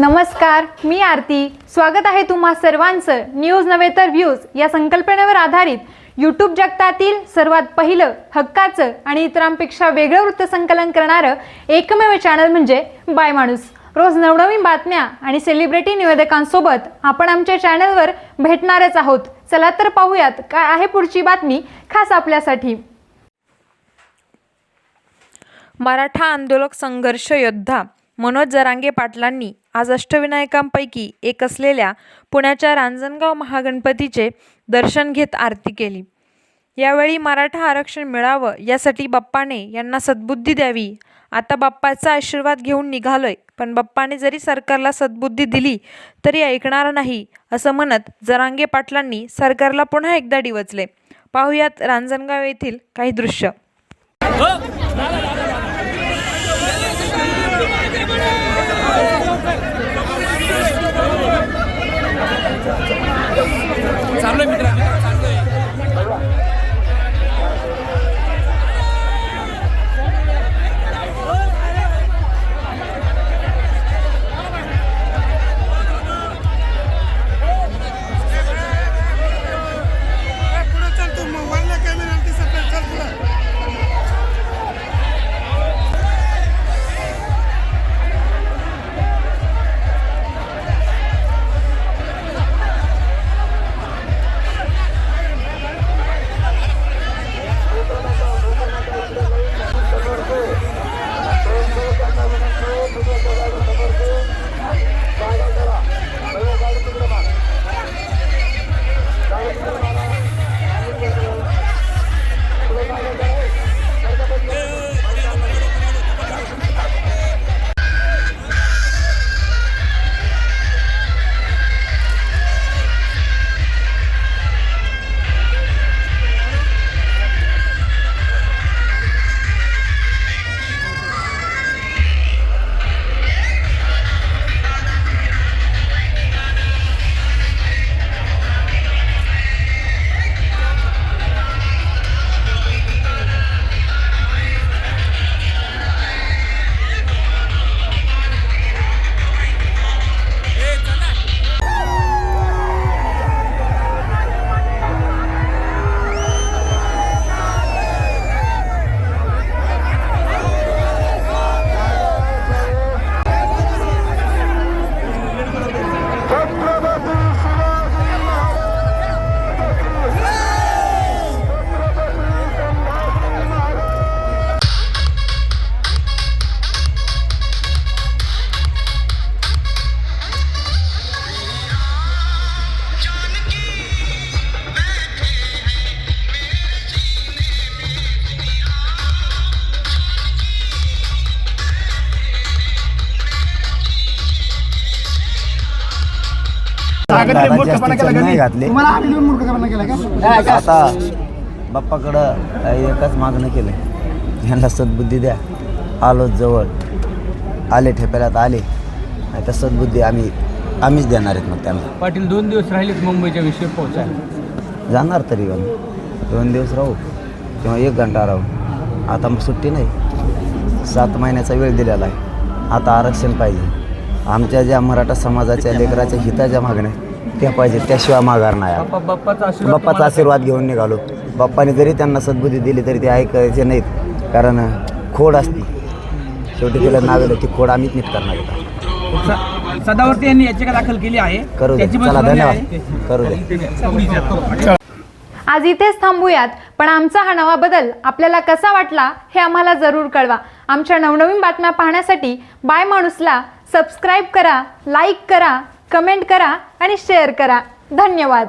नमस्कार मी आरती. स्वागत आहे तुम्हा सर्वांचं न्यूज नव्हे तर व्ह्यूज या संकल्पनेवर आधारित यूट्यूब जगतातील सर्वात पहिलं हक्काचं आणि इतरांपेक्षा वेगळं वृत्तसंकलन करणारं एकमेव चॅनल म्हणजे बाय माणूस रोज नवनवीन बातम्या आणि सेलिब्रिटी निवेदकांसोबत आपण आमच्या चॅनलवर भेटणारच आहोत. चला तर पाहूयात काय आहे पुढची बातमी खास आपल्यासाठी. मराठा आंदोलक संघर्ष योद्धा मनोज जरांगे पाटलांनी आज अष्टविनायकांपैकी एक असलेल्या पुण्याच्या रांजणगाव महागणपतीचे दर्शन घेत आरती केली. यावेळी मराठा आरक्षण मिळावं यासाठी बाप्पाने यांना सद्बुद्धी द्यावी. आता बाप्पाचा आशीर्वाद घेऊन निघालोय पण बाप्पाने जरी सरकारला सद्बुद्धी दिली तरी ऐकणार नाही असं म्हणत जरांगे पाटलांनी सरकारला पुन्हा एकदा डिवचले. पाहुयात रांजणगाव येथील काही दृश्य. हो. दादा जास्ती चल नाही घातले. तुम्हाला आम्ही लिहून मूर्खपणा केला का? आता बाप्पाकडं एकच मागणं केलं ह्यांना सद्बुद्धी द्या. आलो जवळ. आले ठेप्याला तर आले. नाही तर सद्बुद्धी आम्ही आम्हीच देणार आहेत मग त्यांना. पाटील दोन दिवस राहिलेत मुंबईच्या विषयी पोहोचायला. जाणार तरी आम्ही दोन दिवस राहू. किंवा एक घंटा राहू. आता मग सुट्टी नाही. सात महिन्याचा वेळ दिलेला आहे. आता आरक्षण पाहिजे. आमच्या ज्या मराठा समाजाच्या लेकराच्या हिताच्या मागण्या त्या पाहिजे त्याशिवाय माघार नाही बाप्पाचा आशीर्वाद बाप्पाचा आशीर्वाद घेऊन निघालो. बाप्पाने जरी त्यांना सद्बुद्धी दिली तरी ते ऐकायचे नाहीत. कारण खोड असती. शेवटी तिला नावेलं ती खोड आम्हीच नीट करणार आहे. सदावर्ती यांनी याचिका दाखल केली आहे. करू दे. चला धन्यवाद. आहे. करू दे. आज इथेच थांबूयात. पण आमचा हा नवा बदल आपल्याला कसा वाटला हे आम्हाला जरूर कळवा. आमच्या नवनवीन बातम्या पाहण्यासाठी बाय माणूसला सबस्क्राईब करा लाईक करा कमेंट करा आणि शेअर करा. धन्यवाद.